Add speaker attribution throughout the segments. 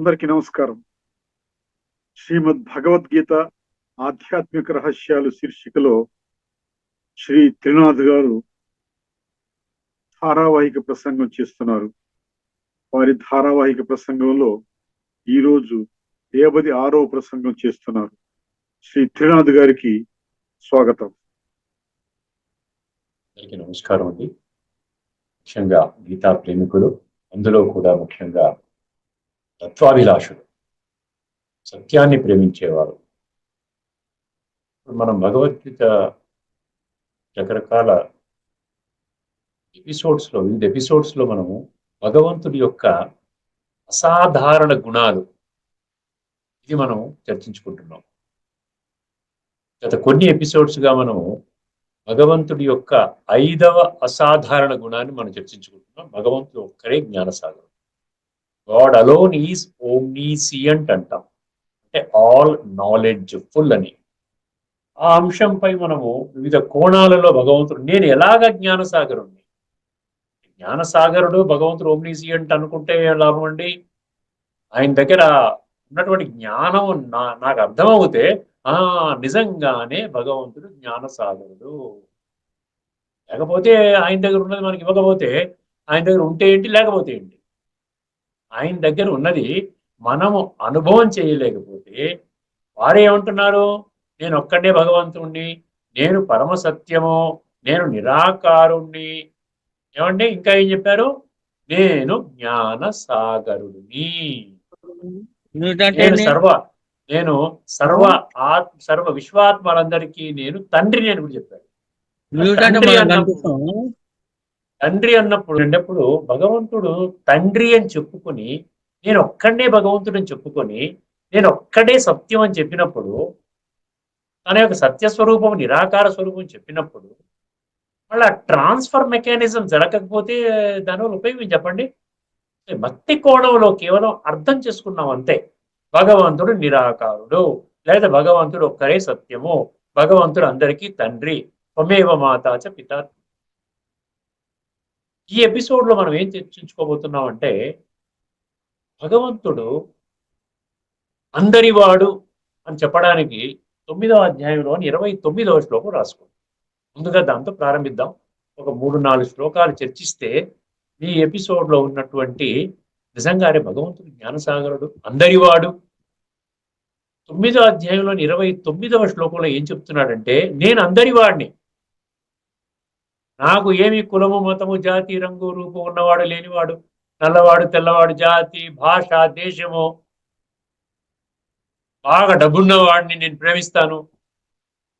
Speaker 1: అందరికీ నమస్కారం. శ్రీమద్ భగవద్గీత ఆధ్యాత్మిక రహస్యాలు శీర్షికలో శ్రీ త్రినాథ్ గారు ధారావాహిక ప్రసంగం చేస్తున్నారు. వారి ధారావాహిక ప్రసంగంలో ఈరోజు ఏబది ఆరో ప్రసంగం చేస్తున్నారు. శ్రీ త్రినాథ్ గారికి స్వాగతం.
Speaker 2: నమస్కారం అండి. ముఖ్యంగా గీతా ప్రేమికులు అందులో కూడా ముఖ్యంగా తత్వాభిలాషులు. సత్యాన్ని ప్రేమించేవారు. మనం భగవద్గీత రకరకాల ఎపిసోడ్స్లో వివిధ ఎపిసోడ్స్లో మనము భగవంతుడి యొక్క అసాధారణ గుణాలు ఇది మనం చర్చించుకుంటున్నాం. గత కొన్ని ఎపిసోడ్స్గా మనము భగవంతుడి యొక్క ఐదవ అసాధారణ గుణాన్ని మనం చర్చించుకుంటున్నాం. భగవంతుడు ఒక్కరే జ్ఞానసాగరం గాడ్ అలోన్ ఈజ్ ఓమ్నీసియంట్ అంటాం. అంటే ఆల్ నాలెడ్జ్ ఫుల్ అని. ఆ అంశంపై మనము వివిధ కోణాలలో భగవంతుడు నేను ఎలాగ జ్ఞానసాగరుణ్ణి? జ్ఞానసాగరుడు భగవంతుడు ఓమ్నీసియంట్ అనుకుంటే లాభం అండి? ఆయన దగ్గర ఉన్నటువంటి జ్ఞానం నా నాకు అర్థమవుతే ఆ నిజంగానే భగవంతుడు జ్ఞానసాగరుడు. లేకపోతే ఆయన దగ్గర ఉన్నది మనకి ఇవ్వకపోతే ఆయన దగ్గర ఉంటే ఏంటి లేకపోతే ఏంటి? ఆయన దగ్గర ఉన్నది మనము అనుభవం చేయలేకపోతే వారు ఏమంటున్నారు నేను ఒక్కడే భగవంతుణ్ణి నేను పరమ సత్యము నేను నిరాకారుణ్ణి. ఏమంటే ఇంకా ఏం చెప్పారు? నేను జ్ఞాన సాగరుడిని. నేను సర్వ నేను సర్వ ఆత్మ సర్వ విశ్వాత్మలందరికీ నేను తండ్రిని అని కూడా చెప్పాడు తండ్రి అన్నప్పుడు తండ్రి భగవంతుడు తండ్రి అని చెప్పుకొని నేను ఒక్కడే భగవంతుడు అని చెప్పుకొని నేను ఒక్కడే సత్యం అని చెప్పినప్పుడు తన యొక్క సత్య స్వరూపం నిరాకార స్వరూపం చెప్పినప్పుడు మళ్ళీ ట్రాన్స్ఫర్ మెకానిజం జరగకపోతే దానివల్ల ఉపయోగం చెప్పండి? భక్తి కోణంలో కేవలం అర్థం చేసుకున్నాం అంతే. భగవంతుడు నిరాకారుడు లేదా భగవంతుడు ఒక్కరే సత్యము భగవంతుడు అందరికీ తండ్రి త్వమేవ మాతాచ పిత ఈ ఎపిసోడ్లో మనం ఏం చర్చించుకోబోతున్నాం అంటే భగవంతుడు అందరివాడు అని చెప్పడానికి తొమ్మిదవ అధ్యాయంలోని ఇరవై తొమ్మిదవ శ్లోకం రాసుకోండి ముందుగా దాంతో ప్రారంభిద్దాం. ఒక మూడు నాలుగు శ్లోకాలు చర్చిస్తే ఈ ఎపిసోడ్లో ఉన్నటువంటి నిజంగానే భగవంతుడు జ్ఞానసాగరుడు అందరివాడు. తొమ్మిదో అధ్యాయంలోని ఇరవై తొమ్మిదవ శ్లోకంలో ఏం చెప్తున్నాడంటే నేను అందరివాడిని. నాకు ఏమి కులము మతము జాతి రంగు రూపం ఉన్నవాడు లేనివాడు నల్లవాడు తెల్లవాడు జాతి భాష దేశము బాగా డబ్బున్న వాడిని నేను ప్రేమిస్తాను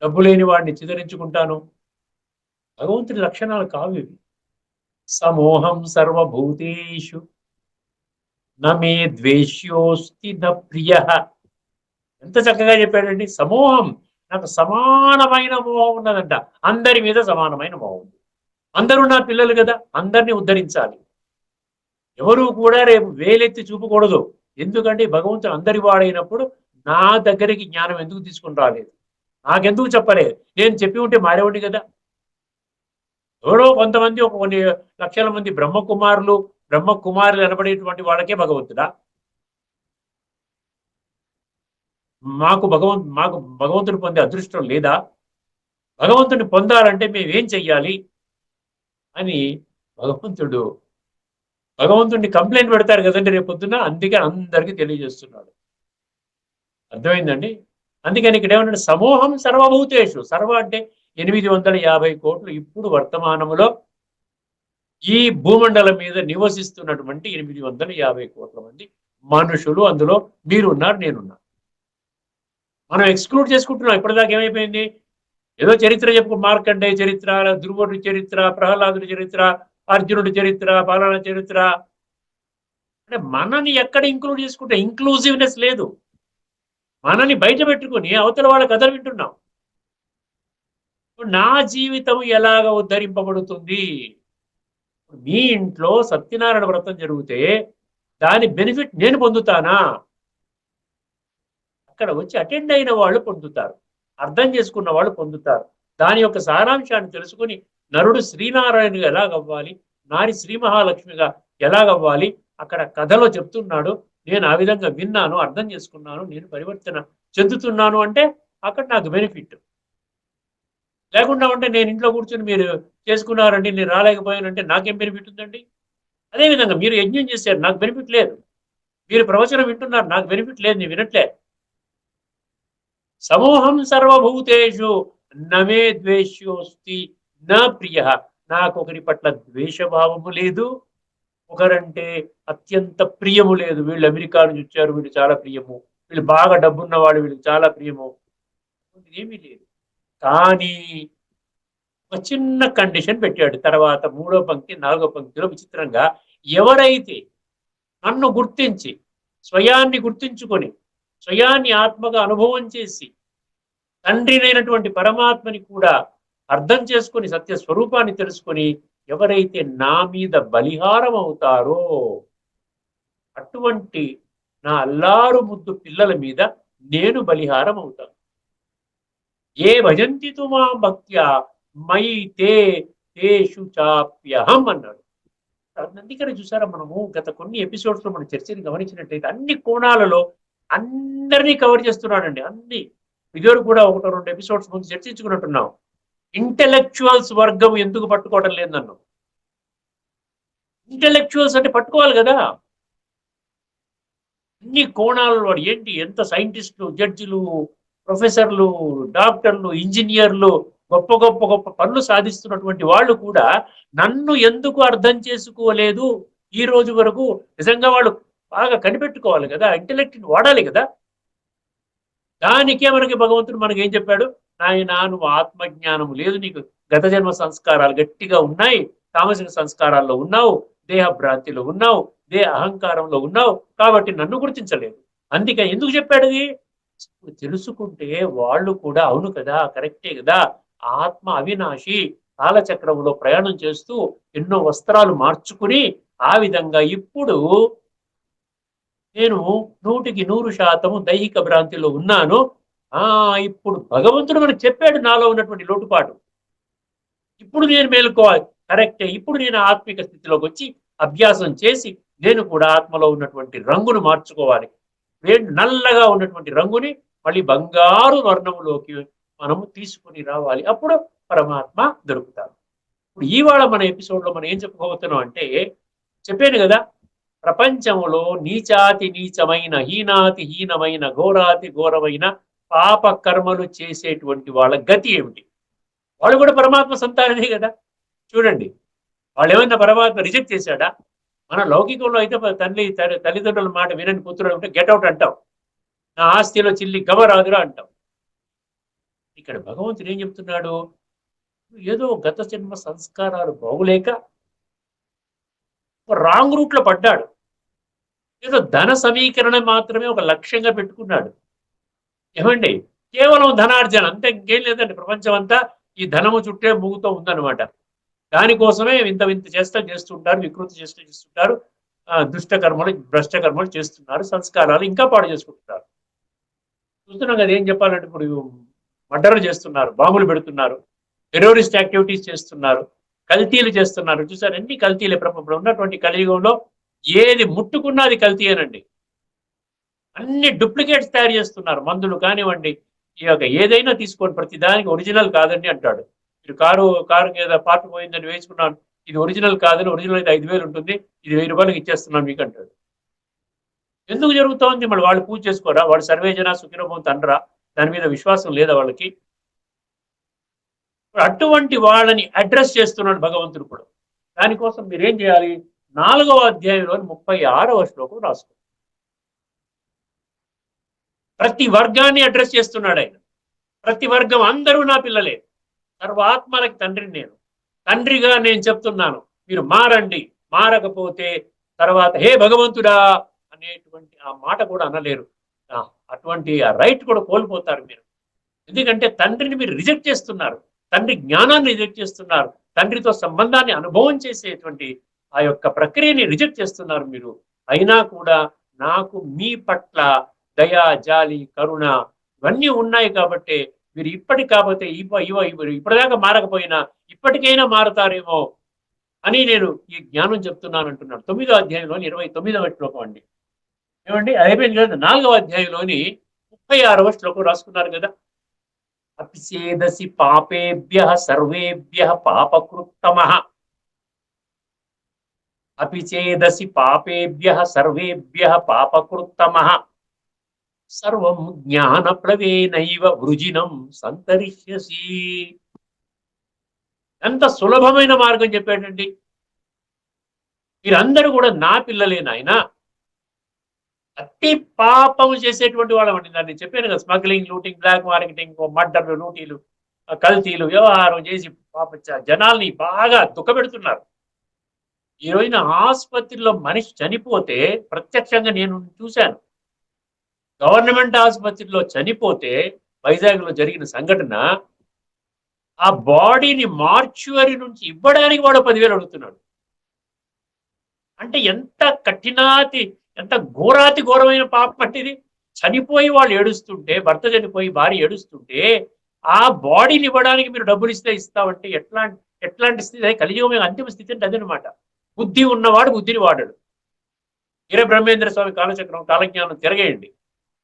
Speaker 2: డబ్బు లేని వాడిని చిదరించుకుంటాను. భగవంతుడి లక్షణాలు కావు ఇవి. సమోహం సర్వభూతేషు నమే ద్వేష్యోస్తి న ప్రియ. ఎంత చక్కగా చెప్పాడండి సమూహం నాకు సమానమైన మోహం ఉన్నదంట. అందరి మీద సమానమైన మోహం. ఉంది అందరూ నా పిల్లలు కదా అందరినీ ఉద్ధరించాలి. ఎవరు కూడా రేపు వేలెత్తి చూపకూడదు. ఎందుకంటే భగవంతుడు అందరి వాడైనప్పుడు నా దగ్గరికి జ్ఞానం ఎందుకు తీసుకుని రాలేదు? నాకెందుకు చెప్పలేదు? నేను చెప్పి ఉంటే మారేవాడిని కదా. ఎవరో కొంతమంది ఒక కొన్ని లక్షల మంది బ్రహ్మకుమారులు బ్రహ్మకుమారులు అనబడేటువంటి వాళ్ళకే భగవంతుడా? మాకు భగవంతు మాకు భగవంతుని పొందే అదృష్టం లేదా? భగవంతుని పొందాలంటే మేము ఏం చెయ్యాలి? అని భగవంతుడు భగవంతుడిని కంప్లైంట్ పెడతారు కదండి రేపు అందుకే అందరికీ తెలియజేస్తున్నాడు. అర్థమైందండి? అందుకని ఇక్కడ ఏమన్నా సమూహం సర్వభూతేషు. సర్వ అంటే ఎనిమిది వందల యాభై కోట్లు ఇప్పుడు వర్తమానములో ఈ భూమండలం మీద నివసిస్తున్నటువంటి ఎనిమిది వందల యాభై కోట్ల మంది మనుషులు అందులో మీరున్నారు నేనున్నా మనం ఎక్స్క్లూడ్ చేసుకుంటున్నాం. ఇప్పటిదాకా ఏమైపోయింది? ఏదో చరిత్ర చెప్పు మార్కండేయ చరిత్ర ధ్రువుడి చరిత్ర ప్రహ్లాదుడి చరిత్ర అర్జునుడి చరిత్ర పాలన చరిత్ర. అంటే మనని ఎక్కడ ఇంక్లూడ్ చేసుకుంటే ఇంక్లూజివ్నెస్ లేదు. మనని బయట పెట్టుకుని అవతల వాళ్ళ కథలు వింటున్నాం. నా జీవితం ఎలాగ ఉద్ధరింపబడుతుంది? మీ ఇంట్లో సత్యనారాయణ వ్రతం జరిగితే దాని బెనిఫిట్ నేను పొందుతానా? అక్కడ వచ్చి అటెండ్ అయిన వాళ్ళు పొందుతారు. అర్థం చేసుకున్న వాళ్ళు పొందుతారు. దాని యొక్క సారాంశాన్ని తెలుసుకుని నరుడు శ్రీనారాయణుగా ఎలాగవ్వాలి? నారి శ్రీ మహాలక్ష్మిగా ఎలాగవ్వాలి? అక్కడ కథలో చెప్తున్నాడు నేను ఆ విధంగా విన్నాను అర్థం చేసుకున్నాను నేను పరివర్తన చెందుతున్నాను అంటే అక్కడ నాకు బెనిఫిట్. లేకుండా ఉంటే నేను ఇంట్లో కూర్చొని మీరు చేసుకున్నారండి నేను రాలేకపోయానంటే నాకేం బెనిఫిట్ ఉందండి? అదేవిధంగా మీరు యజ్ఞం చేశారు నాకు బెనిఫిట్ లేదు. మీరు ప్రవచనం వింటున్నారు నాకు బెనిఫిట్ లేదు నేను వినట్లే. సమూహం సర్వభూతేషు నమే ద్వేష్యోస్తి నా ప్రియ. నాకు ఒకరి పట్ల ద్వేషభావము లేదు ఒకరంటే అత్యంత ప్రియము లేదు. వీళ్ళు అమెరికా నుంచి వచ్చారు వీళ్ళు చాలా ప్రియము. వీళ్ళు బాగా డబ్బున్న వాళ్ళు వీళ్ళకి చాలా ప్రియము. ఏమీ లేదు. కానీ ఒక చిన్న కండిషన్ పెట్టాడు. తర్వాత మూడో పంక్తి నాలుగో పంక్తిలో విచిత్రంగా ఎవరైతే నన్ను గుర్తించి స్వయాన్ని గుర్తించుకొని స్వయాన్ని ఆత్మగా అనుభవం చేసి తండ్రినైనటువంటి పరమాత్మని కూడా అర్థం చేసుకొని సత్య స్వరూపాన్ని తెలుసుకొని ఎవరైతే నా మీద బలిహారం అవుతారో అటువంటి నా అల్లారు ముద్దు పిల్లల మీద నేను బలిహారం అవుతాను ఏ భజంతి తుమా భక్త్యా మయి తే తేషు చాప్యహం అన్నాడు. అందుకని చూసారా మనము గత కొన్ని ఎపిసోడ్స్లో మన చర్చని గమనించినట్లయితే అన్ని కోణాలలో అందరినీ కవర్ చేస్తున్నాడండి అన్ని. ఇదివరకు కూడా ఒకటో రెండు ఎపిసోడ్స్ ముందు చర్చించుకున్నట్టున్నాం. ఇంటెలెక్చువల్స్ వర్గం ఎందుకు పట్టుకోవడం లేదు నన్ను. ఇంటెలెక్చువల్స్ అంటే పట్టుకోవాలి కదా. అన్ని కోణాలు వాడు ఏంటి? ఎంత సైంటిస్టులు జడ్జిలు ప్రొఫెసర్లు డాక్టర్లు ఇంజనీర్లు గొప్ప గొప్ప గొప్ప పనులు సాధిస్తున్నటువంటి వాళ్ళు కూడా నన్ను ఎందుకు అర్థం చేసుకోలేదు? ఈ రోజు వరకు నిజంగా వాళ్ళు బాగా కనిపెట్టుకోవాలి కదా ఇంటెలెక్ట్ని వాడాలి కదా. దానికే మనకి భగవంతుడు మనకి ఏం చెప్పాడు? నాయన నువ్వు ఆత్మజ్ఞానము లేదు నీకు గత జన్మ సంస్కారాలు గట్టిగా ఉన్నాయి తామసిక సంస్కారాల్లో ఉన్నావు దేహ భ్రాంతిలో ఉన్నావు దేహ అహంకారంలో ఉన్నావు కాబట్టి నన్ను గుర్తించలేదు. అందుకే ఎందుకు చెప్పాడు తెలుసుకుంటే వాళ్ళు కూడా అవును కదా కరెక్టే కదా ఆత్మ అవినాశి కాలచక్రంలో ప్రయాణం చేస్తూ ఎన్నో వస్త్రాలు మార్చుకుని ఆ విధంగా ఇప్పుడు నేను నూటికి నూరు శాతము దైహిక భ్రాంతిలో ఉన్నాను. ఆ ఇప్పుడు భగవంతుడు మనకు చెప్పాడు నాలో ఉన్నటువంటి లోటుపాటు. ఇప్పుడు నేను మేలుకోవాలి. కరెక్టే. ఇప్పుడు నేను ఆత్మిక స్థితిలోకి వచ్చి అభ్యాసం చేసి నేను కూడా ఆత్మలో ఉన్నటువంటి రంగును మార్చుకోవాలి. నల్లగా ఉన్నటువంటి రంగుని మళ్ళీ బంగారు వర్ణములోకి మనము తీసుకుని రావాలి. అప్పుడు పరమాత్మ దొరుకుతారు ఇప్పుడు ఇవాళ మన ఎపిసోడ్లో మనం ఏం చెప్పుకోబోతున్నాం అంటే చెప్పాను కదా ప్రపంచంలో నీచాతి నీచమైన హీనాతి హీనమైన ఘోరాతి ఘోరమైన పాప కర్మలు చేసేటువంటి వాళ్ళ గతి ఏమిటి? వాళ్ళు కూడా పరమాత్మ సంతానమే కదా. చూడండి వాళ్ళు ఏమైనా పరమాత్మ రిజెక్ట్ చేశాడా? మన లౌకికంలో అయితే తల్లి తల్లిదండ్రుల మాట వినని పుత్రుడు ఉంటే గెట్ అవుట్ అంటాం. నా ఆస్తిలో చిల్లి గమరాదురా అంటాం. ఇక్కడ భగవంతుడు ఏం చెప్తున్నాడు? ఏదో గత జన్మ సంస్కారాలు బాగులేక రాంగ్ రూట్లో పడ్డాడు. ఏదో ధన సమీకరణ మాత్రమే ఒక లక్ష్యంగా పెట్టుకున్నాడు. ఏమండి? కేవలం ధనార్జన అంతే ఇంకేం లేదండి ప్రపంచం అంతా ఈ ధనము చుట్టే మూగుతూ ఉందన్నమాట. దానికోసమే ఇంత వింత చేస్తా చేస్తుంటారు వికృతి చేస్తూ చేస్తుంటారు. ఆ, దుష్ట కర్మలు భ్రష్ట కర్మలు చేస్తున్నారు సంస్కారాలు ఇంకా పాడు చేసుకుంటున్నారు. చూస్తున్నాం కదా ఏం చెప్పాలంటే ఇప్పుడు మర్డర్లు చేస్తున్నారు బాంబులు పెడుతున్నారు టెర్రరిస్ట్ యాక్టివిటీస్ చేస్తున్నారు. కల్తీలు చేస్తున్నారు. చూసారు? అన్ని కల్తీలే ప్రపంచంలో ఇప్పుడు ఉన్నటువంటి కలియుగంలో ఏది ముట్టుకున్నా అది కల్తీయేనండి అన్ని డూప్లికేట్స్ తయారు చేస్తున్నారు. మందులు కానివ్వండి ఈ యొక్క ఏదైనా తీసుకోండి. ప్రతి దానికి ఒరిజినల్ కాదండి అంటాడు. మీరు కారు కారు మీద పార్ట్ పోయిందని వేసుకున్నాను ఇది ఒరిజినల్ కాదని ఒరిజినల్ అయితే ఐదు వేలు ఉంటుంది ఇది వెయ్యి రూపాయలకి ఇచ్చేస్తున్నాను మీకు అంటాడు. ఎందుకు జరుగుతోంది? మళ్ళీ వాళ్ళు పూజ చేసుకోరా? వాళ్ళు సర్వేజన సుఖిరభం అనరా? దాని మీద విశ్వాసం లేదా వాళ్ళకి? అటువంటి వాళ్ళని అడ్రస్ చేస్తున్నాడు భగవంతుడు కూడా. దానికోసం మీరేం చేయాలి? నాలుగవ అధ్యాయంలోని ముప్పై ఆరవ శ్లోకం రాసుకో ప్రతి వర్గాన్ని అడ్రస్ చేస్తున్నాడు ఆయన. ప్రతి వర్గం అందరూ నా పిల్లలే. సర్వాత్మలకి తండ్రిని నేను. తండ్రిగా నేను చెప్తున్నాను. మీరు మారండి. మారకపోతే తర్వాత హే భగవంతుడా అనేటువంటి ఆ మాట కూడా అనలేరు. అటువంటి ఆ రైట్ కూడా కోల్పోతారు మీరు. ఎందుకంటే తండ్రిని మీరు రిజెక్ట్ చేస్తున్నారు. తండ్రి జ్ఞానాన్ని రిజెక్ట్ చేస్తున్నారు. తండ్రితో సంబంధాన్ని అనుభవం చేసేటువంటి ఆ యొక్క ప్రక్రియని రిజెక్ట్ చేస్తున్నారు మీరు. అయినా కూడా నాకు మీ పట్ల దయా జాలి కరుణ ఇవన్నీ ఉన్నాయి కాబట్టి మీరు ఇప్పటి కాకపోతే ఇప్పటిదాకా మారకపోయినా ఇప్పటికైనా మారతారేమో అని నేను ఈ జ్ఞానం చెప్తున్నాను అంటున్నాడు. తొమ్మిదో అధ్యాయంలోని ఇరవై తొమ్మిదవ శ్లోకం అండి. ఏమండి? అది అయిపోయింది కదా నాలుగవ అధ్యాయంలోని ముప్పై ఆరవ శ్లోకం రాసుకున్నారు కదా. అపిసేదసి పాపేభ్య సర్వేభ్య పాపకృత్తమ. అపిచేదసి పాపేభ్య సర్వేభ్య పాపకృత్తమ. సర్వం జ్ఞాన ప్లవేనైవ వృజినం సంతరిష్యసి. ఎంత సులభమైన మార్గం చెప్పాడండి మీరందరూ కూడా నా పిల్లలే నాయనా. అతి పాపము చేసేటువంటి వాళ్ళమండి. దాన్ని చెప్పాను కదా స్మగ్లింగ్ లూటింగ్ బ్లాక్ మార్కెటింగ్ మర్డర్లు లూటీలు కల్తీలు వ్యవహారం చేసి పాప జనాల్ని బాగా దుఃఖపెడుతున్నారు. ఈ రోజున ఆసుపత్రిలో మనిషి చనిపోతే ప్రత్యక్షంగా నేను చూశాను. గవర్నమెంట్ ఆసుపత్రిలో చనిపోతే వైజాగ్లో జరిగిన సంఘటన ఆ బాడీని మార్చువరీ నుంచి ఇవ్వడానికి వాడు పదివేలు అడుగుతున్నాడు. అంటే ఎంత కఠినాతి ఎంత ఘోరాతి ఘోరమైన పాపం అంటే ఇది? చనిపోయి వాళ్ళు ఏడుస్తుంటే భర్త చనిపోయి భార్య ఏడుస్తుంటే ఆ బాడీని ఇవ్వడానికి మీరు డబ్బులు ఇస్తే ఇస్తామంటే ఎట్లాంటి ఎట్లాంటి స్థితి? అది కలియుగం అంతిమ స్థితి అంటే అదనమాట బుద్ధి ఉన్నవాడు బుద్ధిని వాడాడు. వీర బ్రహ్మేంద్ర స్వామి కాలచక్రం కాలజ్ఞానం తిరగేయండి.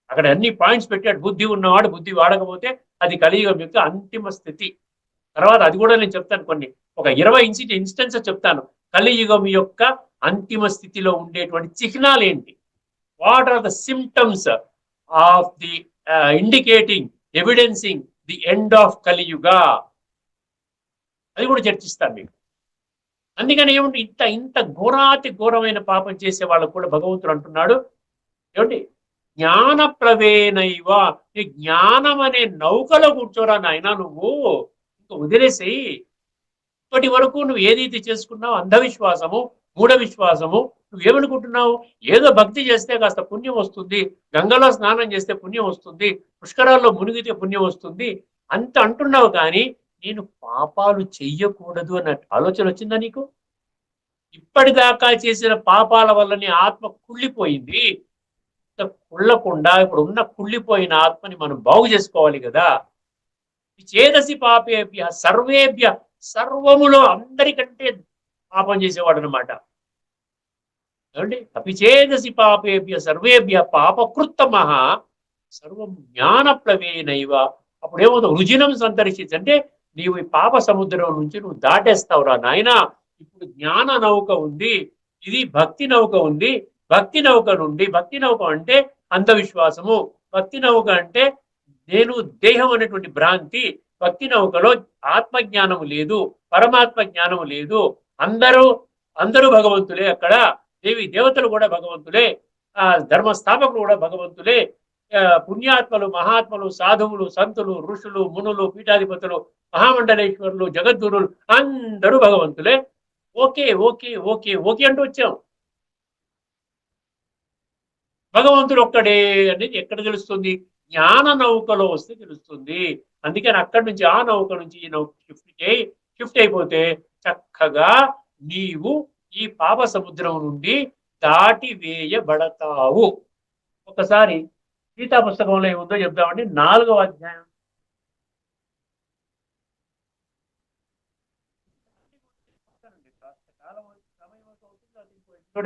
Speaker 2: అక్కడ అన్ని పాయింట్స్ పెట్టాడు. బుద్ధి ఉన్నవాడు బుద్ధి వాడకపోతే అది కలియుగం యొక్క అంతిమ స్థితి. తర్వాత అది కూడా నేను చెప్తాను కొన్ని. ఒక ఇరవై ఇన్సి ఇన్స్టెన్స్ చెప్తాను. కలియుగం యొక్క అంతిమ స్థితిలో ఉండేటువంటి చిహ్నాలు ఏంటి what are the symptoms of the indicating evidencing the end of Kaliyuga? అది కూడా చర్చిస్తాను మీకు అందుకని ఏమంటే ఇంత ఇంత ఘోరాతి ఘోరమైన పాపం చేసే వాళ్ళకు కూడా భగవంతుడు అంటున్నాడు. ఏమంటే జ్ఞాన ప్రవేణైవ. ఈ జ్ఞానం అనే నౌకలో కూర్చోరా నాయన నువ్వు. ఇంకా వదిలేసి ఇప్పటి వరకు నువ్వు ఏదైతే చేసుకున్నావు అంధవిశ్వాసము మూఢ విశ్వాసము. నువ్వేమనుకుంటున్నావు ఏదో భక్తి చేస్తే కాస్త పుణ్యం వస్తుంది. గంగలో స్నానం చేస్తే పుణ్యం వస్తుంది. పుష్కరాల్లో మునిగితే పుణ్యం వస్తుంది. అంత అంటున్నావు కానీ నేను పాపాలు చెయ్యకూడదు అన్న ఆలోచన వచ్చిందా నీకు? ఇప్పటిదాకా చేసిన పాపాల వల్లనే ఆత్మ కుళ్ళిపోయింది. కుళ్ళకుండా ఇప్పుడు ఉన్న కుళ్ళిపోయిన ఆత్మని మనం బాగు చేసుకోవాలి కదా. చేదసి పాపేభ్య సర్వేభ్య సర్వములో అందరికంటే పాపం చేసేవాడు అనమాట ఏమండి? అపిచేదసి పాపేభ్య సర్వేభ్య పాపకృత్తమ సర్వం జ్ఞానప్లవేనైవ. అప్పుడు ఏమవుతుంది రుజినం సంతరించింది అంటే నీవు ఈ పాప సముద్రం నుంచి నువ్వు దాటేస్తావురా నాయన. ఇప్పుడు జ్ఞాన నౌక ఉంది ఇది భక్తి నౌక ఉంది. భక్తి నౌక నుండి భక్తి నౌక అంటే అంధవిశ్వాసము. భక్తి నౌక అంటే నేను దేహం అనేటువంటి భ్రాంతి. భక్తి నౌకలో ఆత్మజ్ఞానము లేదు పరమాత్మ జ్ఞానము లేదు. అందరూ అందరూ భగవంతులే అక్కడ. దేవి దేవతలు కూడా భగవంతులే ఆ ధర్మ స్థాపకులు కూడా భగవంతులే పుణ్యాత్మలు మహాత్మలు సాధువులు సంతులు ఋషులు మునులు పీఠాధిపతులు మహామండలేశ్వరులు జగద్గురులు అందరూ భగవంతులే. ఓకే ఓకే ఓకే ఓకే అంటూ వచ్చాం. భగవంతుడు ఒక్కడే అనేది ఎక్కడ తెలుస్తుంది? జ్ఞాన నౌకలో వస్తే తెలుస్తుంది. అందుకని అక్కడి నుంచి ఆ నౌక నుంచి ఈ నౌక షిఫ్ట్ చేయి షిఫ్ట్ అయిపోతే చక్కగా నీవు ఈ పాప సముద్రం నుండి దాటి వేయబడతావు. ఒకసారి గీతా పుస్తకంలో ఏముందో చెప్దామండి. నాలుగవ అధ్యాయం.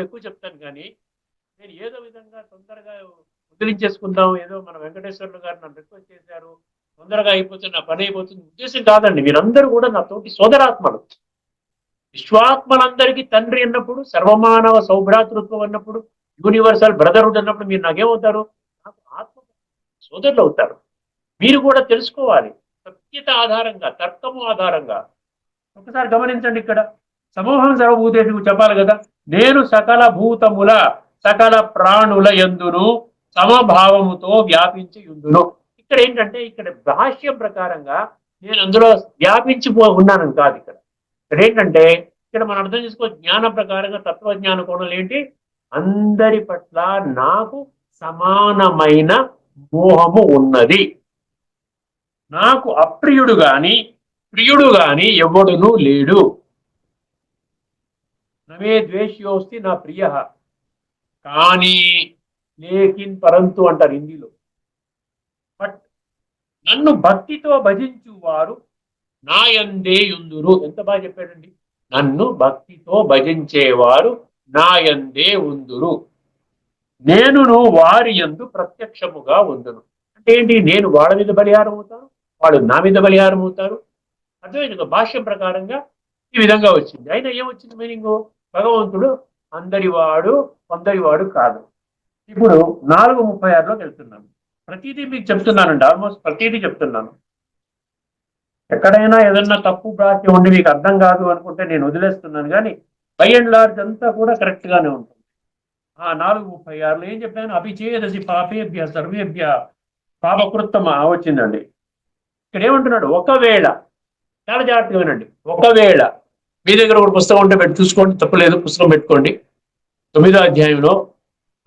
Speaker 2: ఎక్కువ చెప్తాను కానీ నేను ఏదో విధంగా తొందరగా వదిలించేసుకుందాం. ఏదో మన వెంకటేశ్వర్లు గారు నన్ను రిక్వెస్ట్ చేశారు. తొందరగా అయిపోతుంది నా పని అయిపోతుంది. ఉద్దేశం కాదండి. మీరందరూ కూడా నా తోటి సోదరాత్మలు. విశ్వాత్మలందరికీ తండ్రి అన్నప్పుడు సర్వమానవ సౌభ్రాతృత్వం అన్నప్పుడు యూనివర్సల్ బ్రదర్హుడ్ అన్నప్పుడు మీరు నాకేమవుతారు? నాకు ఆత్మ సోదరులు అవుతారు. మీరు కూడా తెలుసుకోవాలి. సత్యత ఆధారంగా తర్కము ఆధారంగా. ఒకసారి గమనించండి ఇక్కడ. సమూహం సర్వభూతేషు చెప్పాలి కదా. నేను సకల భూతముల సకల ప్రాణుల ఎందును సమభావముతో వ్యాపించి యుందును ఇక్కడ ఏంటంటే ఇక్కడ భాష్యం ప్రకారంగా నేను అందులో వ్యాపించిపో ఉన్నాను కాదు ఇక్కడ. ఇక్కడ ఏంటంటే ఇక్కడ మనం అర్థం చేసుకో జ్ఞాన ప్రకారంగా తత్వజ్ఞాన కోణాలు ఏంటి? అందరి పట్ల నాకు సమానమైన మోహము ఉన్నది. నాకు అప్రియుడు గాని ప్రియుడు గాని ఎవడును లేడు. నమే ద్వేష్యోస్తి నా ప్రియ. కానీ లేకిన్ పరంతు అంటారు హిందీలో. బట్ నన్ను భక్తితో భజించు వారు నాయందే ఉందురు ఎంత బాగా చెప్పాడండి? నన్ను భక్తితో భజించేవారు నాయందే ఉందురు నేనును వారి ఎందు ప్రత్యక్షముగా ఉందును. అంటే ఏంటి? నేను వాళ్ళ మీద బలిహారం అవుతాను వాళ్ళు నా మీద బలిహారం అవుతారు. అర్థమైంది భాష్యం ప్రకారంగా ఈ విధంగా వచ్చింది. అయినా ఏమొచ్చింది మీనింగ్? భగవంతుడు అందరివాడు కొందరివాడు కాదు. ఇప్పుడు నాలుగు ముప్పై ఆరులోకి వెళ్తున్నాను. ప్రతిదీ మీకు చెప్తున్నానండి. ఆల్మోస్ట్ ప్రతిదీ చెప్తున్నాను. ఎక్కడైనా ఏదన్నా తప్పు ప్రాచ్య ఉండి మీకు అర్థం కాదు అనుకుంటే నేను వదిలేస్తున్నాను. కానీ బై అండ్ లార్జ్ అంతా కూడా కరెక్ట్ గానే ఉంటుంది. ఆ నాలుగు ముప్పై ఆరులో ఏం చెప్పాను? అభిచేదసి పాపేభ్య సర్వేభ్య పాపకృత్తమ? వచ్చిందండి. ఇక్కడ ఏమంటున్నాడు? ఒకవేళ చాలా జాగ్రత్తగా వినండి. ఒకవేళ మీ దగ్గర ఒక పుస్తకం ఉంటే పెట్టి చూసుకోండి. తప్పలేదు పుస్తకం పెట్టుకోండి. తొమ్మిదో అధ్యాయంలో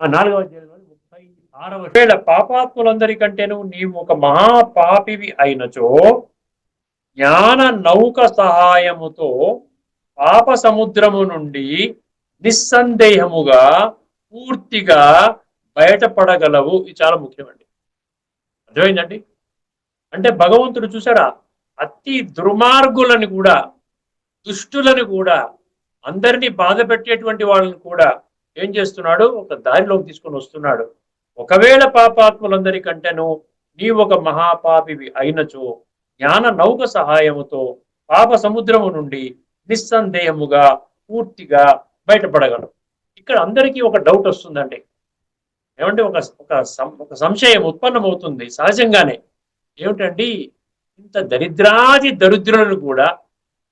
Speaker 2: ఆ నాలుగో అధ్యాయంలో ముప్పై ఆరవ వేళ పాపాత్ములందరికంటేను నీవు ఒక మహాపాపివి అయినచో జ్ఞాన నౌక సహాయముతో పాప సముద్రము నుండి నిస్సందేహముగా పూర్తిగా బయటపడగలవు. ఇది చాలా ముఖ్యమండి. అర్థమైందండి? అంటే భగవంతుడు చూసారా అతి దుర్మార్గులని కూడా దుష్టులను కూడా అందరినీ బాధ పెట్టేటువంటి వాళ్ళని కూడా ఏం చేస్తున్నాడు? ఒక దారిలోకి తీసుకొని వస్తున్నాడు. ఒకవేళ పాపాత్ములందరికంటేను నీ ఒక మహాపాపివి అయినచో జ్ఞాన నౌక సహాయముతో పాప సముద్రము నుండి నిస్సందేహముగా పూర్తిగా బయటపడగలం ఇక్కడ అందరికీ ఒక డౌట్ వస్తుందండి. ఏమంటే ఒక ఒక సం- ఒక సంశయం ఉత్పన్నమవుతుంది సహజంగానే. ఏమిటండి? ఇంత దరిద్రాది దరిద్రులను కూడా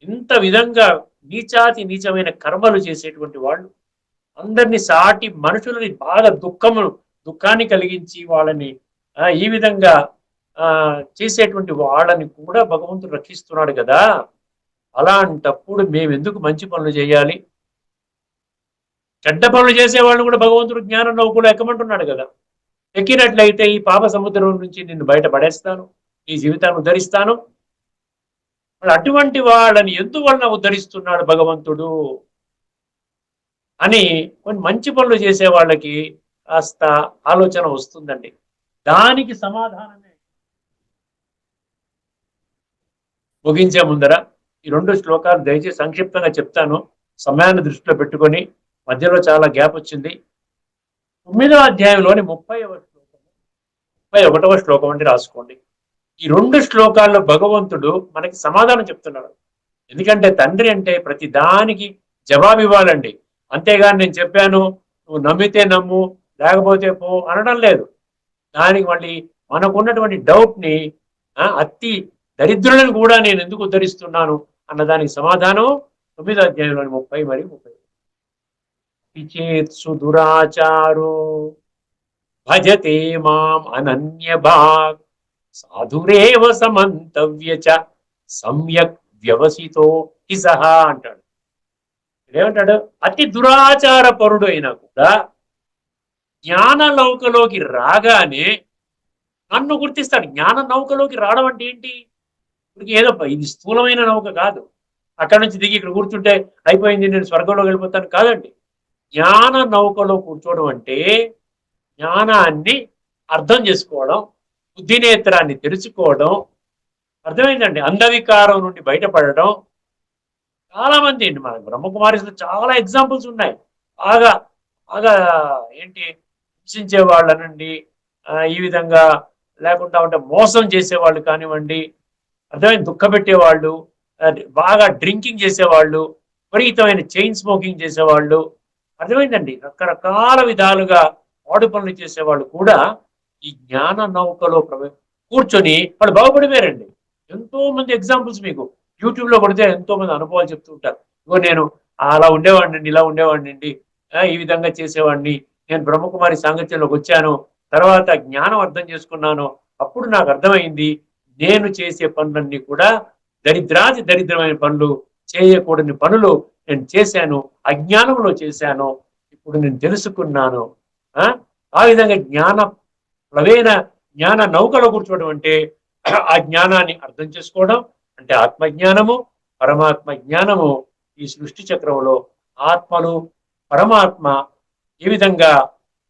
Speaker 2: ఇంత విధంగా నీచాతి నీచమైన కర్మలు చేసేటువంటి వాళ్ళు అందరినీ సాటి మనుషులని బాగా దుఃఖము దుఃఖాన్ని కలిగించి వాళ్ళని ఈ విధంగా చేసేటువంటి వాళ్ళని కూడా భగవంతుడు రక్షిస్తున్నాడు కదా. అలాంటప్పుడు మేము ఎందుకు మంచి పనులు చేయాలి? చెడ్డ పనులు చేసే వాళ్ళు కూడా భగవంతుడు జ్ఞాన నౌకలు ఎక్కమంటున్నాడు కదా. ఎక్కినట్లయితే ఈ పాప సముద్రం నుంచి నిన్ను బయట పడేస్తాను ఈ జీవితాన్ని ఉద్ధరిస్తాను. మరి అటువంటి వాళ్ళని ఎందువలన ఉద్ధరిస్తున్నాడు భగవంతుడు? అని కొన్ని మంచి పనులు చేసే వాళ్ళకి కాస్త ఆలోచన వస్తుందండి. దానికి సమాధానమే. ముగించే ముందర ఈ రెండు శ్లోకాలు దయచేసి సంక్షిప్తంగా చెప్తాను. సమయాన్ని దృష్టిలో పెట్టుకొని మధ్యలో చాలా గ్యాప్ వచ్చింది. తొమ్మిదవ అధ్యాయంలోని ముప్పై శ్లోకం ముప్పై ఒకటవ శ్లోకం అంటే రాసుకోండి. ఈ రెండు శ్లోకాల్లో భగవంతుడు మనకి సమాధానం చెప్తున్నాడు. ఎందుకంటే తండ్రి అంటే ప్రతి దానికి జవాబు ఇవ్వాలండి. అంతేగాని నేను చెప్పాను నువ్వు నమ్మితే నమ్ము లేకపోతే పో అనడం లేదు. దానికి మళ్ళీ మనకున్నటువంటి డౌట్ని ఆ, అతి దరిద్రులను కూడా నేను ఎందుకు ఉద్ధరిస్తున్నాను అన్నదానికి సమాధానం తొమ్మిదో అధ్యాయంలోని ముప్పై మరియు ముప్పై పిచేత్సు దురాచారో భజతే మాం అనన్య భాగ్ సాధురేవ సమంతవ్య చ సమ్యక్ వ్యవసితో హి సహా అంటాడు. ఏమంటాడు అతి దురాచార పరుడు అయినా కూడా జ్ఞాన నౌకలోకి రాగానే నన్ను గుర్తిస్తాడు. జ్ఞాన నౌకలోకి రావడం అంటే ఏంటి? ఏదో ఇది స్థూలమైన నౌక కాదు. అక్కడ నుంచి దిగి ఇక్కడ కూర్చుంటే అయిపోయింది నేను స్వర్గంలో వెళ్ళిపోతాను కాదండి. జ్ఞాన నౌకలో కూర్చోవడం అంటే జ్ఞానాన్ని అర్థం చేసుకోవడం బుద్ధినేత్రాన్ని తెలుసుకోవడం. అర్థమైందండి? అంధవికారం నుండి బయటపడడం. చాలా మంది అండి మన బ్రహ్మకుమారిస్లో చాలా ఎగ్జాంపుల్స్ ఉన్నాయి. బాగా బాగా ఏంటి హింసించే వాళ్ళనండి ఈ విధంగా లేకుండా ఉంటే మోసం చేసేవాళ్ళు కానివ్వండి. అర్థమైన దుఃఖపెట్టేవాళ్ళు బాగా డ్రింకింగ్ చేసేవాళ్ళు విపరీతమైన చైన్ స్మోకింగ్ చేసేవాళ్ళు. అర్థమైందండి? రకరకాల విధాలుగా వాడు పనులు చేసేవాళ్ళు కూడా ఈ జ్ఞాన నౌకలో ప్రవే కూర్చొని వాళ్ళు బాగుపడిపోయారండి. ఎంతో మంది ఎగ్జాంపుల్స్ మీకు. యూట్యూబ్లో కొడితే ఎంతో మంది అనుభవాలు చెప్తూ ఉంటారు. ఇగో నేను అలా ఉండేవాడిని ఇలా ఉండేవాడిని ఈ విధంగా చేసేవాడిని నేను బ్రహ్మకుమారి సాంగత్యంలోకి వచ్చాను తర్వాత జ్ఞానం అర్థం చేసుకున్నాను అప్పుడు నాకు అర్థమైంది నేను చేసే పనులన్నీ కూడా దరిద్రాది దరిద్రమైన పనులు చేయకూడని పనులు నేను చేశాను అజ్ఞానంలో చేశాను ఇప్పుడు నేను తెలుసుకున్నాను. ఆ? ఆ విధంగా జ్ఞాన ప్లవేన జ్ఞాన నౌకలో కూర్చోవడం అంటే ఆ జ్ఞానాన్ని అర్థం చేసుకోవడం అంటే ఆత్మజ్ఞానము పరమాత్మ జ్ఞానము ఈ సృష్టి చక్రంలో ఆత్మలు పరమాత్మ ఏ విధంగా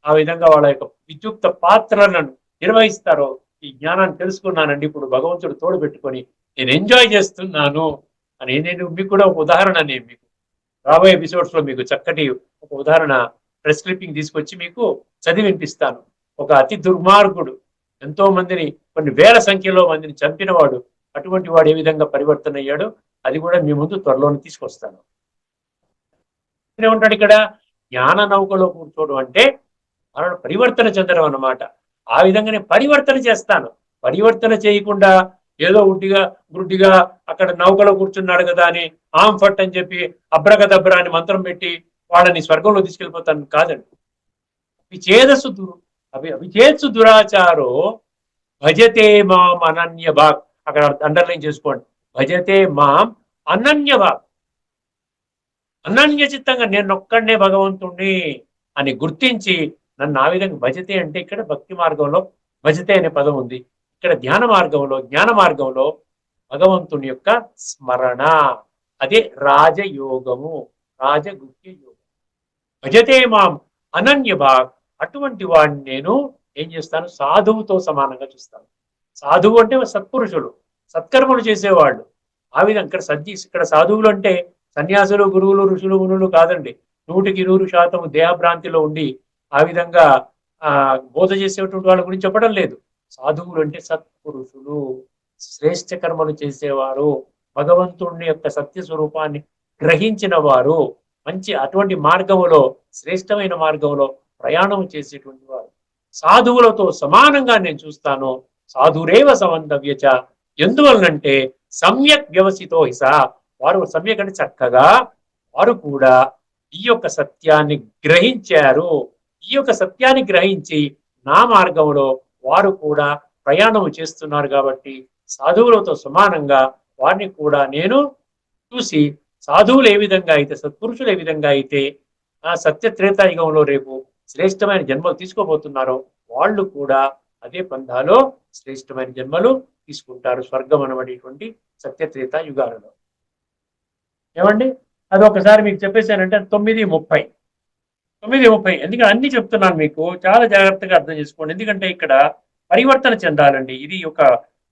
Speaker 2: ఆ విధంగా వాళ్ళ యొక్క విద్యుక్త పాత్రలను నిర్వహిస్తారో ఈ జ్ఞానాన్ని తెలుసుకున్నానండి. ఇప్పుడు భగవంతుడు తోడు పెట్టుకొని నేను ఎంజాయ్ చేస్తున్నాను అని నేను మీకు కూడా ఒక ఉదాహరణ నేను మీకు రాబోయే ఎపిసోడ్స్లో మీకు చక్కటి ఒక ఉదాహరణ ప్రెస్ క్లిప్పింగ్ తీసుకొచ్చి మీకు చదివి వినిపిస్తాను. ఒక అతి దుర్మార్గుడు ఎంతో మందిని కొన్ని వేల సంఖ్యలో మందిని చంపినవాడు అటువంటి వాడు ఏ విధంగా పరివర్తన అయ్యాడో అది కూడా మీ ముందు త్వరలోనే తీసుకొస్తాను. ఉంటాడు ఇక్కడ. జ్ఞాన నౌకలో కూర్చోవడం అంటే మనం పరివర్తన చెందడం అన్నమాట. ఆ విధంగానే పరివర్తన చేస్తాను. పరివర్తన చేయకుండా ఏదో ఉడ్డిగా గుడ్డిగా అక్కడ నౌకలో కూర్చున్నాడు కదా అని ఆంఫట్ అని చెప్పి అబ్రగదబ్ర అని మంత్రం పెట్టి వాళ్ళని స్వర్గంలో తీసుకెళ్ళిపోతాను కాదండి. విచేదసు దురు అవి అవిచేత్సు దురాచారో భజతే మాం అనన్య భాగ్. అక్కడ అండర్లైన్ చేసుకోండి. భజతే మాం అనన్య భాగ్. అనన్య చిత్తంగా నేను ఒక్కడనే భగవంతుణ్ణి అని గుర్తించి నన్ను ఆ విధంగా భజతే అంటే ఇక్కడ భక్తి మార్గంలో భజతే అనే పదం ఉంది. ఇక్కడ ధ్యాన మార్గంలో జ్ఞాన మార్గంలో భగవంతుని యొక్క స్మరణ. అదే రాజయోగము రాజగుహ్య యోగం. భజతే మాం అనన్య భాగ్. అటువంటి వాడిని నేను ఏం చేస్తాను? సాధువుతో సమానంగా చూస్తాను. సాధువు అంటే సత్పురుషులు సత్కర్మలు చేసేవాళ్ళు. ఆ విధంగా ఇక్కడ సజ్జి ఇక్కడ సాధువులు అంటే సన్యాసులు గురువులు ఋషులు మునులు కాదండి. నూటికి నూరు శాతం దేహభ్రాంతిలో ఉండి ఆ విధంగా ఆ బోధ చేసేటువంటి వాళ్ళ గురించి చెప్పడం లేదు. సాధువులు అంటే సత్పురుషులు శ్రేష్ఠ కర్మలు చేసేవారు భగవంతుడిని యొక్క సత్య స్వరూపాన్ని గ్రహించిన వారు మంచి అటువంటి మార్గంలో శ్రేష్టమైన మార్గంలో ప్రయాణం చేసేటువంటి వారు. సాధువులతో సమానంగా నేను చూస్తాను. సాధురేవ సమంతవ్యచ. ఎందువలనంటే సమ్యక్ వ్యవసితో హిస. వారు సమ్యక్ అంటే చక్కగా వారు కూడా ఈ యొక్క సత్యాన్ని గ్రహించారు. ఈ యొక్క సత్యాన్ని గ్రహించి నా మార్గంలో వారు కూడా ప్రయాణం చేస్తున్నారు కాబట్టి సాధువులతో సమానంగా వారిని కూడా నేను చూసి సాధువులు ఏ విధంగా అయితే సత్పురుషులు ఏ విధంగా అయితే ఆ సత్య త్రేతాయుగంలో రేపు శ్రేష్టమైన జన్మలు తీసుకోబోతున్నారో వాళ్ళు కూడా అదే పంధాలో శ్రేష్టమైన జన్మలు తీసుకుంటారు స్వర్గం అనబడేటువంటి సత్యత్రేత యుగాలలో ఏమండి? అది ఒకసారి మీకు చెప్పేశానంటే తొమ్మిది ముప్పై. తొమ్మిది ముప్పై. ఎందుకంటే అన్ని చెప్తున్నాను మీకు. చాలా జాగ్రత్తగా అర్థం చేసుకోండి. ఎందుకంటే ఇక్కడ పరివర్తన చెందాలండి. ఇది ఒక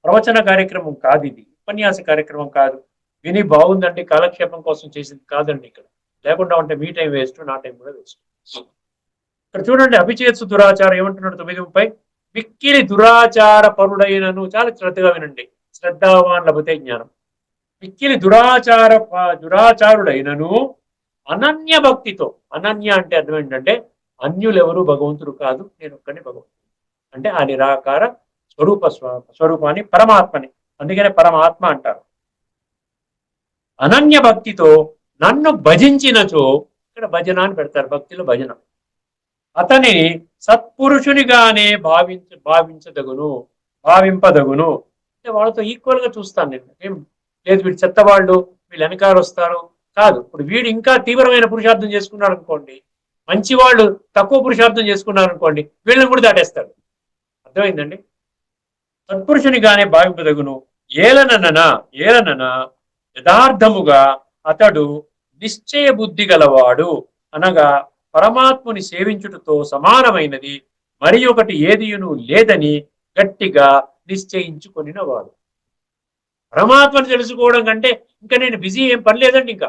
Speaker 2: ప్రవచన కార్యక్రమం కాదు ఇది. ఉపన్యాస కార్యక్రమం కాదు. విని బాగుందండి కాలక్షేపం కోసం చేసింది కాదండి ఇక్కడ. లేకుండా ఉంటే మీ టైం వేస్ట్ నా టైం కూడా వేస్ట్. ఇక్కడ చూడండి అభిచేత్సు దురాచారం ఏమంటున్నాడు తొమ్మిది ముప్పై? మిక్కిలి దురాచార పరుడైనను. చాలా శ్రద్ధగా వినండి. శ్రద్ధావాన్ లభతే జ్ఞానం. మిక్కిలి దురాచార దురాచారుడైనను అనన్య భక్తితో అనన్య అంటే అర్థం ఏంటంటే అన్యులెవరూ భగవంతుడు కాదు నేను ఒక్కనే భగవంతుడు. అంటే ఆ నిరాకార స్వరూప స్వ- స్వరూపాన్ని పరమాత్మని అందుకనే పరమాత్మ అంటారు. అనన్య భక్తితో నన్ను భజించినచో ఇక్కడ భజన అని పెడతారు భక్తిలో భజన. అతని సత్పురుషునిగానే భావించ భావించదగును భావింపదగును. అంటే వాళ్ళతో ఈక్వల్గా చూస్తాను నేను. ఏం లేదు వీళ్ళు చెత్తవాళ్ళు వీళ్ళు వెనకారు వస్తారు కాదు. ఇప్పుడు వీడు ఇంకా తీవ్రమైన పురుషార్థం చేసుకున్నాడు అనుకోండి మంచి వాళ్ళు తక్కువ పురుషార్థం చేసుకున్నారు అనుకోండి వీళ్ళని కూడా దాటేస్తాడు. అర్థమైందండి? సత్పురుషునిగానే భావింపదగును ఏలనన ఏలనన యథార్థముగా అతడు నిశ్చయ బుద్ధి గలవాడు అనగా పరమాత్ముని సేవించుటతో సమానమైనది మరి ఒకటి ఏదియును లేదని గట్టిగా నిశ్చయించుకొనినవాడు. పరమాత్మను తెలుసుకోవడం కంటే ఇంకా నేను బిజీ ఏం పని లేదండి ఇంకా.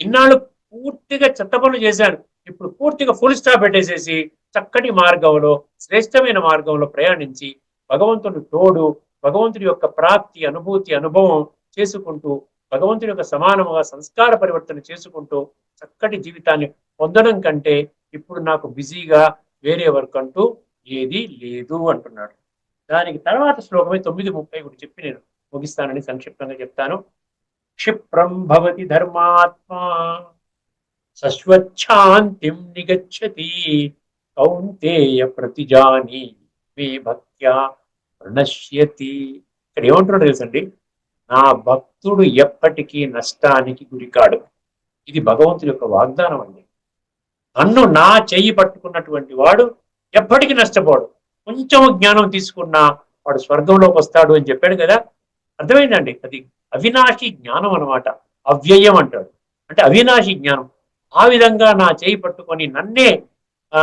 Speaker 2: ఇన్నాళ్ళు పూర్తిగా చెత్త పనులు చేశాను ఇప్పుడు పూర్తిగా ఫుల్ స్టాప్ పెట్టేసేసి చక్కటి మార్గంలో శ్రేష్టమైన మార్గంలో ప్రయాణించి భగవంతుని తోడు భగవంతుడి యొక్క ప్రాప్తి అనుభూతి అనుభవం చేసుకుంటూ భగవంతుడి యొక్క సమానముగా సంస్కార పరివర్తన చేసుకుంటూ చక్కటి జీవితాన్ని పొందడం కంటే ఇప్పుడు నాకు బిజీగా వేరే వర్క్ అంటూ ఏది లేదు అంటున్నాడు. దానికి తర్వాత శ్లోకమే తొమ్మిది ముప్పై గురించి చెప్పి నేను ముగిస్తానని సంక్షిప్తంగా చెప్తాను. క్షిప్రం భవతి ధర్మాత్మా సస్వచ్ఛాంతిం నిగచ్చతి కౌంతేయ ప్రతిజాని మీ భక్త్యా ప్రణశ్యతి. ఇక్కడ ఏమంటున్నాడు తెలుసండి? నా భక్తుడు ఎప్పటికీ నష్టానికి గురికాడు. ఇది భగవంతుడి యొక్క వాగ్దానం అండి. నన్ను నా చెయ్యి పట్టుకున్నటువంటి వాడు ఎప్పటికీ నష్టపోడు. కొంచెం జ్ఞానం తీసుకున్నా వాడు స్వర్గంలోకి వస్తాడు అని చెప్పాడు కదా. అర్థమైందండి? అది అవినాశి జ్ఞానం అన్నమాట. అవ్యయం అంటాడు. అంటే అవినాశి జ్ఞానం. ఆ విధంగా నా చేయి పట్టుకొని నన్నే ఆ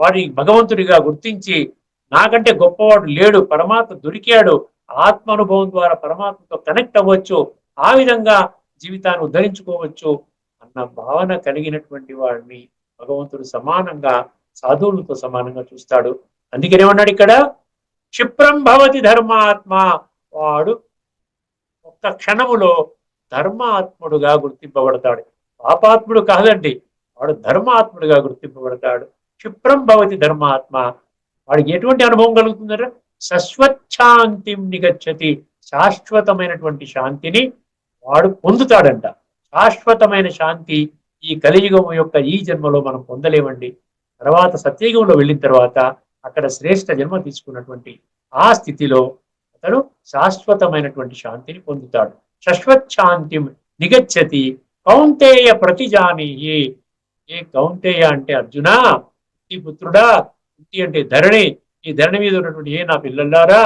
Speaker 2: వాడి భగవంతుడిగా గుర్తించి నాకంటే గొప్పవాడు లేడు పరమాత్మ దొరికాడు ఆత్మ అనుభవం ద్వారా పరమాత్మతో కనెక్ట్ అవ్వచ్చు ఆ విధంగా జీవితాన్ని ఉద్ధరించుకోవచ్చు అన్న భావన కలిగినటువంటి వాడిని భగవంతుడు సమానంగా సాధువులతో సమానంగా చూస్తాడు. అందుకనే ఉన్నాడు ఇక్కడ? క్షిప్రం భవతి ధర్మాత్మ. వాడు ఒక్క క్షణములో ధర్మాత్ముడుగా గుర్తింపబడతాడు. పాపాత్ముడు కాదండి వాడు ధర్మాత్ముడుగా గుర్తింపబడతాడు. క్షిప్రం భవతి ధర్మాత్మ. వాడికి ఎటువంటి అనుభవం కలుగుతుందంటే? సశ్వచ్ఛాంతిం నిగచ్చతి. శాశ్వతమైనటువంటి శాంతిని వాడు పొందుతాడంట. శాశ్వతమైన శాంతి ఈ కలియుగం యొక్క ఈ జన్మలో మనం పొందలేమండి. తర్వాత సత్యయుగంలో వెళ్ళిన తర్వాత అక్కడ శ్రేష్ఠ జన్మ తీసుకున్నటువంటి ఆ స్థితిలో అతడు శాశ్వతమైనటువంటి శాంతిని పొందుతాడు. శశ్వచ్ఛాంతి నిగచ్చతి కౌంతేయ ప్రతిజానీయే. ఏ కౌంతేయ అంటే అర్జున ఈ పుత్రుడా ఇంటి అంటే ధరణి. ఈ ధరణి మీద ఉన్నటువంటి ఏ నా పిల్లలారా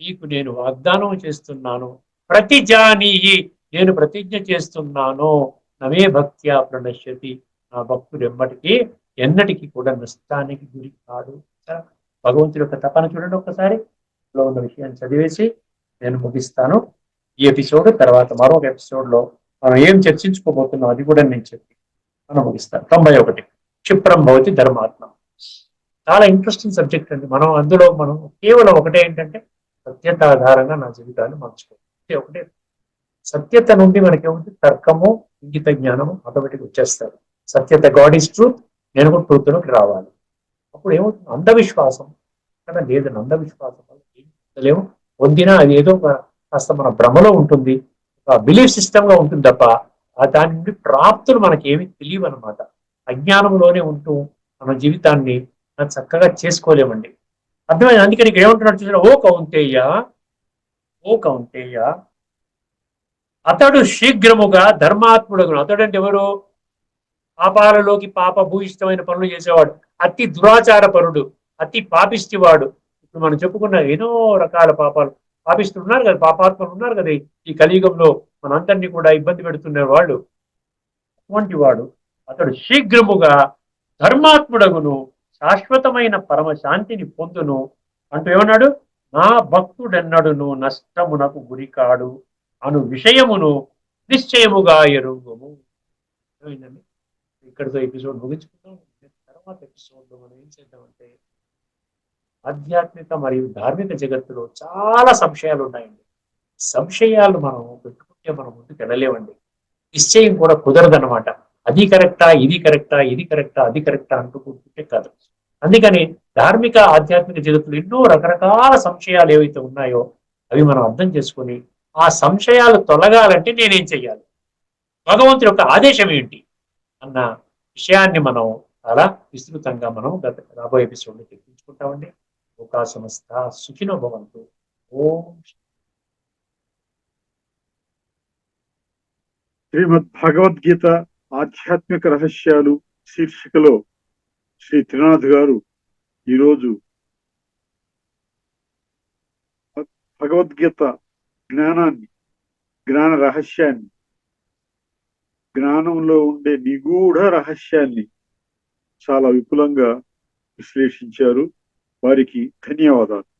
Speaker 2: నీకు నేను వాగ్దానం చేస్తున్నాను. ప్రతిజానీయి నేను ప్రతిజ్ఞ చేస్తున్నాను. నవే భక్త్యా ప్రణశ్యతి. నా భక్తుడు ఎమ్మటికి ఎన్నటికి కూడా నష్టానికి గురి కాడు భగవంతుడి యొక్క తపన చూడండి ఒక్కసారి. లో ఉన్న విషయాన్ని చదివేసి నేను ముగిస్తాను. ఈ ఎపిసోడ్ తర్వాత మరొక ఎపిసోడ్లో మనం ఏం చర్చించుకోబోతున్నాం అది కూడా నేను చెప్పి మనం ముగిస్తాను. తొంభై ఒకటి. క్షిప్రం భవతి ధర్మాత్మ. చాలా ఇంట్రెస్టింగ్ సబ్జెక్ట్ అండి. మనం అందులో మనం కేవలం ఒకటే ఏంటంటే సత్యత ఆధారంగా నా జీవితాన్ని మార్చుకోవాలి. ఒకటే. సత్యత నుండి మనకేముంది? తర్కము ఇంగిత జ్ఞానము ఆటోమేటిక్ వచ్చేస్తారు సత్యత గాడ్ ఈస్ ట్రూత్. నేను కూడా ట్రూత్లోకి రావాలి. అప్పుడు ఏమవుతుంది? అంధవిశ్వాసం. కదా లేదని అంధవిశ్వాసం. వల్ల లేవు. పొందినా అది ఏదో ఒక కాస్త మన భ్రమలో ఉంటుంది. ఒక బిలీఫ్ సిస్టమ్గా ఉంటుంది తప్ప ఆ దాని నుండి ప్రాప్తులు మనకి ఏమి తెలియవు అనమాట అజ్ఞానంలోనే ఉంటూ మన జీవితాన్ని చక్కగా చేసుకోలేమండి. అర్థమైంది? అందుకని ఇక్కడ ఏమంటున్నాడు చూసిన ఓ కౌంతేయ ఓ కౌంతేయ అతడు శీఘ్రముగా ధర్మాత్ముడు అతడు అంటే ఎవరు? పాపాలలోకి పాప భూయిష్టమైన పనులు చేసేవాడు. అతి దురాచార పరుడు అతి పాపిష్టివాడు. మనం చెప్పుకున్న ఎన్నో రకాల పాపాలు. పాపిస్తులు ఉన్నారు కదా పాపాత్మలు ఉన్నారు కదా ఈ కలియుగంలో మనందరినీ కూడా ఇబ్బంది పెడుతున్న వాళ్ళు. అటువంటి వాడు అతడు శీఘ్రముగా ధర్మాత్ముడగును శాశ్వతమైన పరమ శాంతిని పొందును. అంటూ ఏమన్నాడు? నా భక్తుడెన్నడును నష్టమునకు గురికాడు అను విషయమును నిశ్చయముగా ఎరుగము. ఇక్కడితో ఎపిసోడ్ ముగించుకుందాం. తర్వాత ఎపిసోడ్లో మనం ఏం చేద్దామంటే ఆధ్యాత్మిక మరియు ధార్మిక జగత్తులో చాలా సంశయాలు ఉన్నాయండి సంశయాలు మనం పెట్టుకుంటే మనం ముందుకు వెళ్ళలేవండి నిశ్చయం కూడా కుదరదన్నమాట. అది కరెక్టా ఇది కరెక్టా ఇది కరెక్టా అది కరెక్టా అంటూ కాదు. అందుకని ధార్మిక ఆధ్యాత్మిక జగత్తులు ఎన్నో రకరకాల సంశయాలు ఏవైతే ఉన్నాయో అవి మనం అర్థం చేసుకొని ఆ సంశయాలు తొలగాలంటే నేనేం చెయ్యాలి? భగవంతుడి యొక్క ఆదేశం ఏంటి? అన్న విషయాన్ని మనం చాలా విస్తృతంగా మనం గత రాబోయే ఎపిసోడ్లో చర్చించుకుంటామండి. ఒక समस्ता सुखिनो भवन्तु ओम
Speaker 1: శ్రీమద్ భగవద్గీత ఆధ్యాత్మిక రహస్యాలు శీర్షికలో శ్రీ త్రినాథ్ గారు ఈరోజు భగవద్గీత జ్ఞానాన్ని జ్ఞాన రహస్యాన్ని జ్ఞానంలో ఉండే నిగూఢ రహస్యాన్ని చాలా విపులంగా విశ్లేషించారు. వారికి ధన్యవాదాలు.